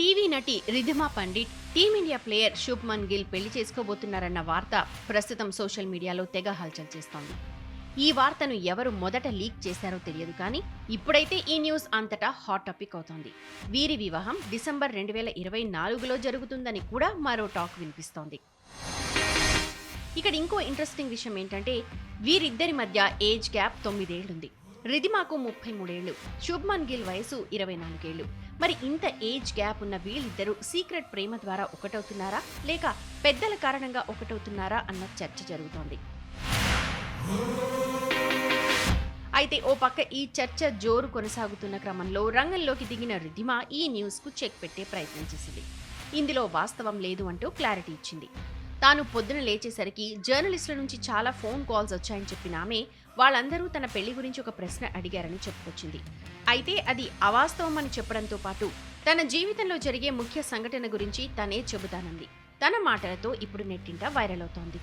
TV నటి Ridhima Pandit Team India player Shubman Gill పెళ్ళి చేసుకోబోతున్నారన్న వార్త ప్రస్తుతం సోషల్ మీడియాలో తెగ హల్చల్ చేస్తోంది. ఈ వార్తను ఎవరు మొదట లీక్ చేశారో తెలియదు కానీ ఇప్పుడైతే ఈ న్యూస్ అంతటా హాట్ టాపిక్ అవుతోంది. వీరి వివాహం డిసెంబర్ రెండు వేల ఇరవై నాలుగులో జరుగుతుందని కూడా మరో టాక్ వినిపిస్తోంది. ఇక్కడ ఇంకో ఇంట్రెస్టింగ్ విషయం ఏంటంటే వీరిద్దరి మధ్య ఏజ్ గ్యాప్ తొమ్మిదేళ్ళుంది. రిధిమాకు ముప్పై మూడేళ్ళు శుభ్మన్ గిల్ వయసు ఇరవై నాలుగేళ్ళు మరి ఇంత ఏజ్ గ్యాప్ ఉన్న వీళ్ళిద్దరూ సీక్రెట్ ప్రేమ ద్వారా ఒకటవుతున్నారా? లేక పెద్దల కారణంగా ఒకటవుతున్నారా? అన్న చర్చ జరుగుతోంది. అయితే ఓ పక్క ఈ చర్చ జోరు కొనసాగుతున్న క్రమంలో రంగంలోకి దిగిన రిధిమా ఈ న్యూస్కు చెక్ పెట్టే ప్రయత్నం చేసింది. ఇందులో వాస్తవం లేదు అంటూ క్లారిటీ ఇచ్చింది. తాను పొద్దున లేచేసరికి జర్నలిస్టుల నుంచి చాలా ఫోన్ కాల్స్ వచ్చాయని చెప్పిన ఆమె వాళ్ళందరూ తన పెళ్ళి గురించి ఒక ప్రశ్న అడిగారని చెప్పుకొచ్చింది. అయితే అది అవాస్తవం అని చెప్పడంతో పాటు తన జీవితంలో జరిగే ముఖ్య సంఘటన గురించి తనే చెబుతానంది. తన మాటలతో ఇప్పుడు నెట్టింట వైరల్ అవుతోంది.